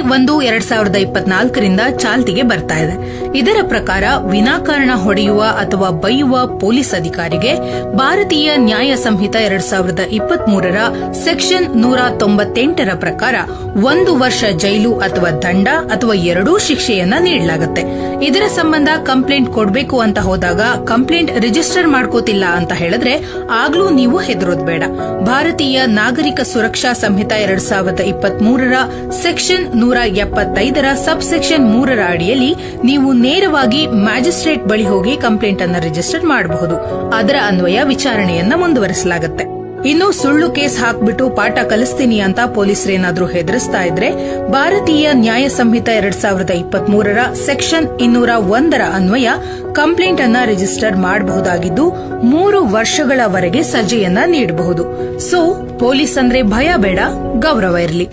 ಒಂದು ಎರಡ್ ಸಾವಿರದ ಇಪ್ಪತ್ನಾಲ್ಕರಿಂದ ಚಾಲ್ತಿಗೆ ಬರ್ತಾ ಇದೆ. ಇದರ ಪ್ರಕಾರ ವಿನಾಕಾರಣ ಹೊಡೆಯುವ ಅಥವಾ ಬೈಯುವ ಪೊಲೀಸ್ ಅಧಿಕಾರಿಗೆ ಭಾರತೀಯ ನ್ಯಾಯ ಸಂಹಿತ ಎರಡ್ ಸಾವಿರದ ಇಪ್ಪತ್ಮೂರರ ಸೆಕ್ಷನ್ ನೂರ ತೊಂಬತ್ತೆಂಟರ ಪ್ರಕಾರ ಒಂದು ವರ್ಷ ಜೈಲು ಅಥವಾ ದಂಡ ಅಥವಾ ಎರಡೂ ಶಿಕ್ಷೆಯನ್ನ ನೀಡಲಾಗುತ್ತೆ. ಇದರ ಸಂಬಂಧ ಕಂಪ್ಲೇಂಟ್ ಕೊಡಬೇಕು ಅಂತ ಹೋದಾಗ ಕಂಪ್ಲೇಂಟ್ ರಿಜಿಸ್ಟರ್ ಮಾಡ್ಕೋತಿಲ್ಲ ಅಂತ ಹೇಳಿದ್ರೆ ಆಗ್ಲೂ ನೀವು ಹೆದರೋದ್ ಬೇಡ. ಭಾರತೀಯ ನಾಗರಿಕ ಸುರಕ್ಷಾ ಸಂಹಿತ ಎರಡ್ ಸಾವಿರದ ಇಪ್ಪತ್ಮೂರರ ಸೆಕ್ಷನ್ ನೂರ ಎಪ್ಪತ್ತೈದರ ಸಬ್ ಸೆಕ್ಷನ್ ಮೂರರ ಅಡಿಯಲ್ಲಿ ನೀವು ನೇರವಾಗಿ ಮ್ಯಾಜಿಸ್ಟ್ರೇಟ್ ಬಳಿ ಹೋಗಿ ಕಂಪ್ಲೇಂಟ್ ಅನ್ನು ರಿಜಿಸ್ಟರ್ ಮಾಡಬಹುದು. ಅದರ ಅನ್ವಯ ವಿಚಾರಣೆಯನ್ನ ಮುಂದುವರಿಸಲಾಗುತ್ತೆ. ಇನ್ನು ಸುಳ್ಳು ಕೇಸ್ ಹಾಕ್ಬಿಟ್ಟು ಪಾಠ ಕಲಿಸ್ತೀನಿ ಅಂತ ಪೊಲೀಸರೇನಾದ್ರೂ ಹೆದರಿಸ್ತಾ ಇದ್ರೆ ಭಾರತೀಯ ನ್ಯಾಯ ಸಂಹಿತ ಎರಡ್ ಸಾವಿರದ ಇಪ್ಪತ್ಮೂರರ ಸೆಕ್ಷನ್ ಇನ್ನೂರ ಒಂದರ ಅನ್ವಯ ಕಂಪ್ಲೇಂಟ್ ಅನ್ನ ರಿಜಿಸ್ಟರ್ ಮಾಡಬಹುದಾಗಿದ್ದು ಮೂರು ವರ್ಷಗಳವರೆಗೆ ಸಜೆಯನ್ನ ನೀಡಬಹುದು. ಸೊ ಪೊಲೀಸ್ ಅಂದ್ರೆ ಭಯ ಬೇಡ, ಗೌರವ ಇರಲಿ.